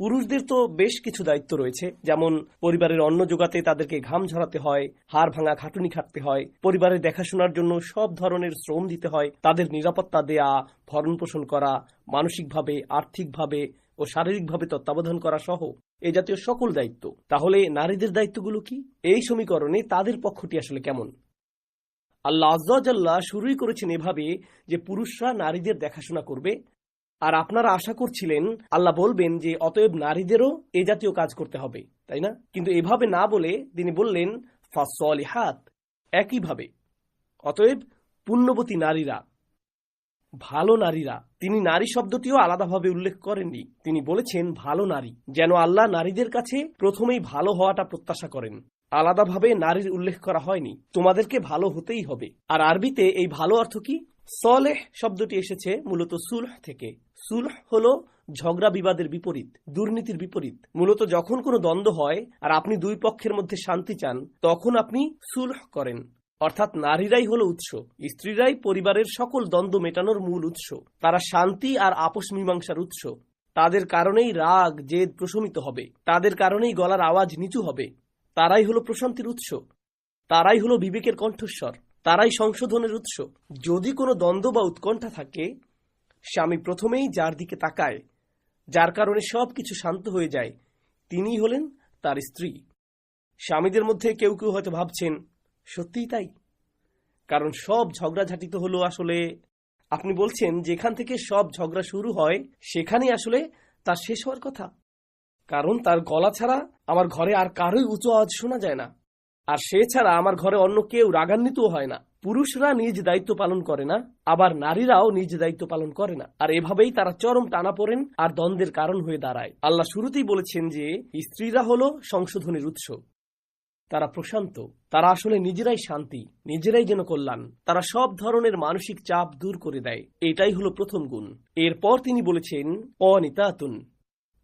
পুরুষদের তো বেশ কিছু দায়িত্ব রয়েছে। যেমন, পরিবারের অন্ন জোগাতে তাদেরকে ঘাম ঝরাতে হয়, হাড় ভাঙা খাটুনি খাটতে হয় পরিবারের দেখাশোনার জন্য সব ধরনের শ্রম দিতে হয়, তাদের নিরাপত্তা দেয়া, ভরণ পোষণ করা, মানসিকভাবে, আর্থিকভাবে ও শারীরিকভাবে তত্ত্বাবধান করা সহ এ জাতীয় সকল দায়িত্ব। তাহলে নারীদের দায়িত্বগুলো কি? এই সমীকরণে তাদের পক্ষটি আসলে কেমন? আল্লাহ আজ্লাহ শুরুই করেছেন এভাবে যে পুরুষরা নারীদের দেখাশোনা করবে আর আপনারা আশা করছিলেন আল্লাহ বলবেন যে অতএব নারীদেরও এ জাতীয় কাজ করতে হবে, তাই না? কিন্তু এভাবে না বলে তিনি বললেন ফাসলিহাত একইভাবে। অতএব পুণ্যবতী নারীরা, ভালো নারীরা, তিনি নারী শব্দটিও আলাদাভাবে উল্লেখ করেননি। তিনি বলেছেন, ভালো নারী যেন আল্লাহ নারীদের কাছে প্রথমেই ভালো হওয়াটা প্রত্যাশা করেন। আলাদাভাবে নারীর উল্লেখ করা হয়নি। তোমাদেরকে ভালো হতেই হবে। আর আরবিতে এই ভালো অর্থ কি? সলেহ শব্দটি এসেছে মূলত সুলহ থেকে। সুলহ হলো ঝগড়া বিবাদের বিপরীত, দুর্নীতির বিপরীত। মূলত যখন কোনো দ্বন্দ্ব হয় আর আপনি দুই পক্ষের মধ্যে শান্তি চান, তখন আপনি সুলহ করেন। অর্থাৎ নারীরাই হলো উৎস, স্ত্রীরাই পরিবারের সকল দ্বন্দ্ব মেটানোর মূল উৎস। তারা শান্তি আর আপোষ মীমাংসার উৎস। তাদের কারণেই রাগ, জেদ প্রশমিত হবে। তাদের কারণেই গলার আওয়াজ নিচু হবে। তারাই হলো প্রশান্তির উৎস। তারাই হলো বিবেকের কণ্ঠস্বর। তারাই সংশোধনের উৎস। যদি কোনো দ্বন্দ্ব বা উৎকণ্ঠা থাকে, স্বামী প্রথমেই যার দিকে তাকায়, যার কারণে সব কিছু শান্ত হয়ে যায়, তিনিই হলেন তার স্ত্রী। স্বামীদের মধ্যে কেউ কেউ হয়তো ভাবছেন, সত্যিই তাই? কারণ সব ঝগড়াঝাটি তো হলো আসলে, আপনি বলছেন যেখান থেকে সব ঝগড়া শুরু হয়, সেখানেই আসলে তার শেষ হওয়ার কথা। কারণ তার গলা ছাড়া আমার ঘরে আর কারোই উঁচু আওয়াজ শোনা যায় না। আর সে ছাড়া আমার ঘরে অন্য কেউ রাগান্বিতও হয় না। পুরুষরা নিজ দায়িত্ব পালন করে না, আবার নারীরাও নিজ দায়িত্ব পালন করে না। আর এভাবেই তারা চরম টানা পড়েন আর দ্বন্দ্বের কারণ হয়ে দাঁড়ায়। আল্লাহ শুরুতেই বলেছেন যে, স্ত্রীরা হলো সংশোধনের উৎস। তারা প্রশান্ত, তারা আসলে নিজেরাই শান্তি, নিজেরাই যেন কল্যাণ। তারা সব ধরনের মানসিক চাপ দূর করে দেয়। এটাই হলো প্রথম গুণ। এরপর তিনি বলেছেন, অনিতাতুন।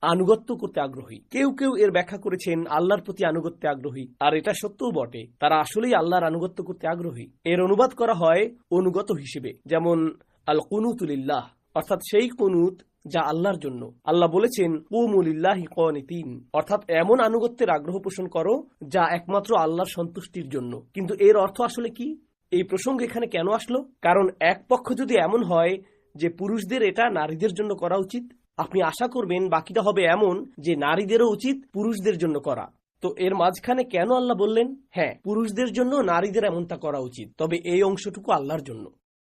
আনুগত্য করতে আগ্রহী। কেউ কেউ এর ব্যাখ্যা করেছেন, আল্লাহর প্রতি আনুগত্যে আগ্রহী। আর এটা সত্যও বটে, তারা আসলেই আল্লাহর আনুগত্য করতে আগ্রহী। এর অনুবাদ করা হয় অনুগত হিসেবে, যেমন আল কুনুতুলিল্লাহ অর্থাৎ সেই কুনুত যা আল্লাহর জন্য। আল্লাহ বলেছেন কুমুলিল্লাহি কনিতিন অর্থাৎ এমন আনুগত্যের আগ্রহ পোষণ করো যা একমাত্র আল্লাহর সন্তুষ্টির জন্য। কিন্তু এর অর্থ আসলে কি? এই প্রসঙ্গ এখানে কেন আসলো? কারণ এক পক্ষ যদি এমন হয় যে পুরুষদের এটা নারীদের জন্য করা উচিত আপনি আশা করবেন বাকিটা হবে এমন যে নারীদেরও উচিত পুরুষদের জন্য করা। তো এর মাঝখানে কেন আল্লাহ বললেন? হ্যাঁ পুরুষদের জন্য নারীদের এমনটা করা উচিত, তবে এই অংশটুকু আল্লাহর জন্য।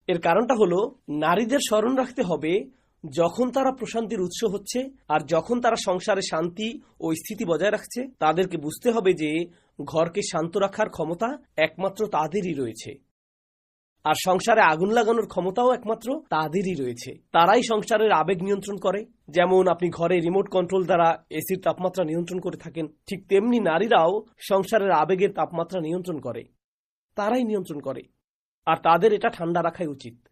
এর কারণটা হলো, নারীদের স্মরণ রাখতে হবে যখন তারা প্রশান্তির উৎস হচ্ছে আর যখন তারা সংসারে শান্তি ও স্থিতি বজায় রাখছে, তাদেরকে বুঝতে হবে যে ঘরকে শান্ত রাখার ক্ষমতা একমাত্র তাদেরই রয়েছে। আর সংসারে আগুন লাগানোর ক্ষমতাও একমাত্র তাদেরই রয়েছে। তারাই সংসারের আবেগ নিয়ন্ত্রণ করে। যেমন আপনি ঘরে রিমোট কন্ট্রোল দ্বারা এসির তাপমাত্রা নিয়ন্ত্রণ করে থাকেন, ঠিক তেমনি নারীরাও সংসারের আবেগের তাপমাত্রা নিয়ন্ত্রণ করে। তারাই নিয়ন্ত্রণ করে। আর তাদের এটা ঠান্ডা রাখাই উচিত।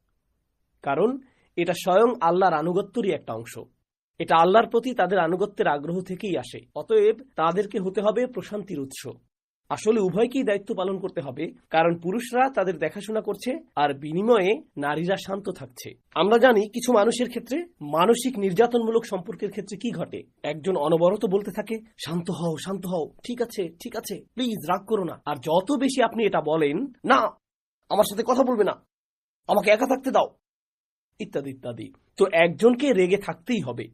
কারণ এটা স্বয়ং আল্লাহর আনুগত্যরই একটা অংশ। এটা আল্লাহর প্রতি তাদের আনুগত্যের আগ্রহ থেকেই আসে। অতএব তাদেরকে হতে হবে প্রশান্তির উৎস। আসলে উভয়কেই দায়িত্ব পালন করতে হবে, কারণ পুরুষরা তাদের দেখাশোনা করছে আর বিনিময়ে নারীরা শান্ত থাকছে। আমরা জানি কিছু মানুষের ক্ষেত্রে মানসিক নির্যাতনমূলক সম্পর্কের ক্ষেত্রে কি ঘটে। একজন অনবরত বলতে থাকে, শান্ত হও শান্ত হও, ঠিক আছে ঠিক আছে, প্লিজ রাগ করো না। আর যত বেশি আপনি এটা বলেন, না, আমার সাথে কথা বলবে না, আমাকে একা থাকতে দাও। ইত্যাদি ইত্যাদি। তো একজনকে রেগে থাকতেই হবে।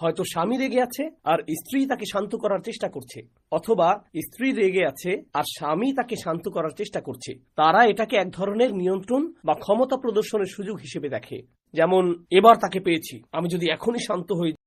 হয়তো স্বামী রেগে আছে আর স্ত্রী তাকে শান্ত করার চেষ্টা করছে, অথবা স্ত্রী রেগে আছে আর স্বামী তাকে শান্ত করার চেষ্টা করছে। তারা এটাকে এক ধরনের নিয়ন্ত্রণ বা ক্ষমতা প্রদর্শনের সুযোগ হিসেবে দেখে। যেমন, এবার তাকে পেয়েছি, আমি যদি এখনই শান্ত হই